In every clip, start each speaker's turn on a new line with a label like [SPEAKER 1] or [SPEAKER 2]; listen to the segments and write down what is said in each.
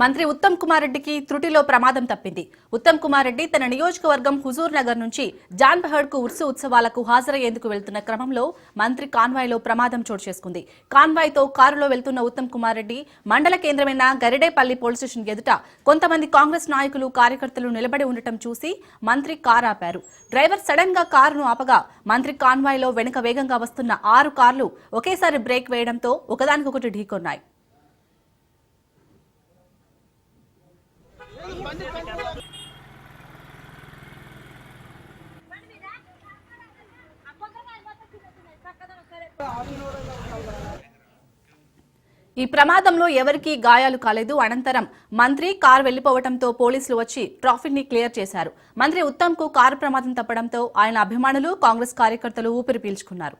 [SPEAKER 1] మంత్రి ఉత్తమ్ కుమార్ రెడ్డికి త్రుటిలో ప్రమాదం తప్పింది. ఉత్తమ్ కుమార్ రెడ్డి తన నియోజకవర్గం హుజూర్ నగర్ నుంచి జాన్ బహడ్కు ఉర్సు ఉత్సవాలకు హాజరయ్యేందుకు వెళ్తున్న క్రమంలో మంత్రి కాన్వాయ్లో ప్రమాదం చోటు చేసుకుంది. కాన్వాయ్తో కారులో వెళ్తున్న ఉత్తమ్ కుమార్ రెడ్డి మండల కేంద్రమైన గరిడేపల్లి పోలీస్ స్టేషన్ ఎదుట కొంతమంది కాంగ్రెస్ నాయకులు కార్యకర్తలు నిలబడి ఉండటం చూసి మంత్రి కారు ఆపారు డ్రైవర్ సడన్గా కారును ఆపగా మంత్రి కాన్వాయ్లో వెనుక వేగంగా వస్తున్న ఆరు కార్లు ఒకేసారి బ్రేక్ వేయడంతో ఒకదానికొకటి ఢీకొన్నాయి. ఈ ప్రమాదంలో ఎవరికీ గాయాలు కాలేదు. అనంతరం మంత్రి కారు వెళ్ళిపోవడంతో పోలీసులు వచ్చి ట్రాఫిక్ని క్లియర్ చేశారు. మంత్రి ఉత్తమ్కు కారు ప్రమాదం తప్పడంతో ఆయన అభిమానులు కాంగ్రెస్ కార్యకర్తలు ఊపిరి పీల్చుకున్నారు.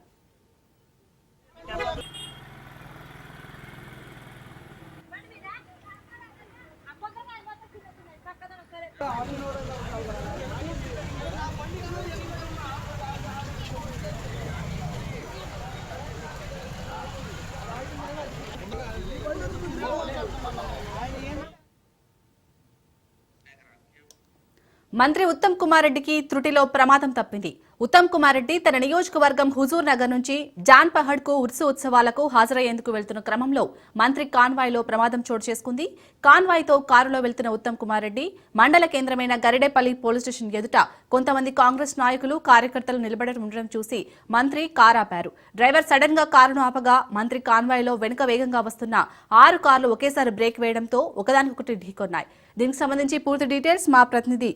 [SPEAKER 1] మంత్రి ఉత్తమ్ కుమార్ రెడ్డికి త్రుటిలో ప్రమాదం తప్పింది. ఉత్తమ్ కుమార్ రెడ్డి తన నియోజకవర్గం హుజూర్ నగర్ నుంచి జాన్ పహడ్కు ఉర్సు ఉత్సవాలకు హాజరయ్యేందుకు వెళ్తున్న క్రమంలో మంత్రి కాన్వాయ్లో ప్రమాదం చోటు చేసుకుంది. కాన్వాయ్తో కారులో వెళ్తున్న ఉత్తమ్ కుమార్ రెడ్డి మండల కేంద్రమైన గరిడేపల్లి పోలీస్ స్టేషన్ ఎదుట కొంతమంది కాంగ్రెస్ నాయకులు కార్యకర్తలు నిలబడి ఉండడం చూసి మంత్రి కారు ఆపారు డ్రైవర్ సడన్గా కారును ఆపగా మంత్రి కాన్వాయ్లో వెనుక వేగంగా వస్తున్న ఆరు కార్లు ఒకేసారి బ్రేక్ వేయడంతో ఒకదానికొకటి ఢీకొన్నాయి. దీనికి సంబంధించి పూర్తి డీటెయిల్స్ మా ప్రతినిధి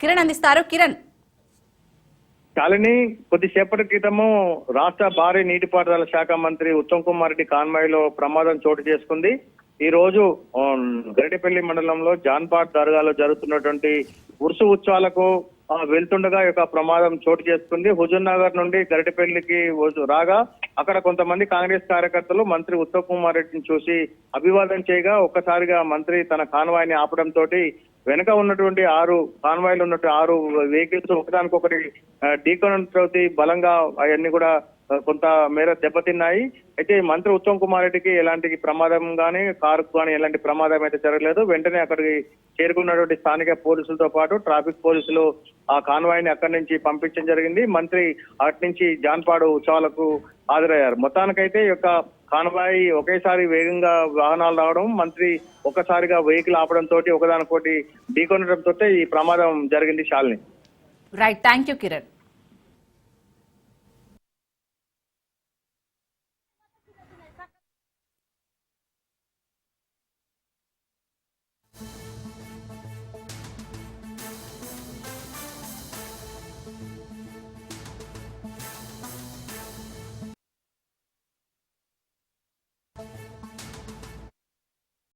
[SPEAKER 1] కిరణ్ అందిస్తారు. కిరణ్.
[SPEAKER 2] కాలనీ కొద్దిసేపటి క్రితము రాష్ట్ర భారీ నీటిపారుదల శాఖ మంత్రి ఉత్తమ్ కుమార్ రెడ్డి కాన్వాయ్లో ప్రమాదం చోటు చేసుకుంది. ఈ రోజు గరిటపల్లి గరిటెపల్లి మండలంలో జాన్పాట్ దర్గాలో జరుగుతున్నటువంటి ఉరుసు ఉత్సవాలకు వెళ్తుండగా యొక్క ప్రమాదం చోటు చేసుకుంది. హుజూర్ నగర్ నుండి గరిటపల్లికి రాగా అక్కడ కొంతమంది కాంగ్రెస్ కార్యకర్తలు మంత్రి ఉత్తమ్ కుమార్ రెడ్డిని చూసి అభివాదం చేయగా ఒక్కసారిగా మంత్రి తన కాన్వాయ్ని ఆపడం తోటి వెనక ఉన్నటువంటి ఆరు కాన్వాయ్లు ఉన్నటువంటి ఆరు వెహికల్స్ ఒకదానికొకటి ఢీకొనడంతో బలంగా అవన్నీ కూడా కొంత మేర దెబ్బతిన్నాయి. అయితే మంత్రి ఉత్తమ్ కుమార్ రెడ్డికి ఎలాంటి ప్రమాదం కానీ కారుకు కానీ ఎలాంటి ప్రమాదం అయితే జరగలేదు. వెంటనే అక్కడికి చేరుకున్నటువంటి స్థానిక పోలీసులతో పాటు ట్రాఫిక్ పోలీసులు ఆ కాన్వాయ్ని అక్కడి నుంచి పంపించడం జరిగింది. మంత్రి అటు నుంచి జాన్పాడు ఉత్సవాలకు హాజరయ్యారు. మొత్తానికైతే ఈ యొక్క కాన్వాయ్ ఒకేసారి వేగంగా వాహనాలు రావడం మంత్రి ఒక్కసారిగా వెహికల్ ఆపడం తోటి ఒకదానికోటి ఢీకొనడంతో ఈ ప్రమాదం జరిగింది Shalini.
[SPEAKER 1] Right thank you Kiran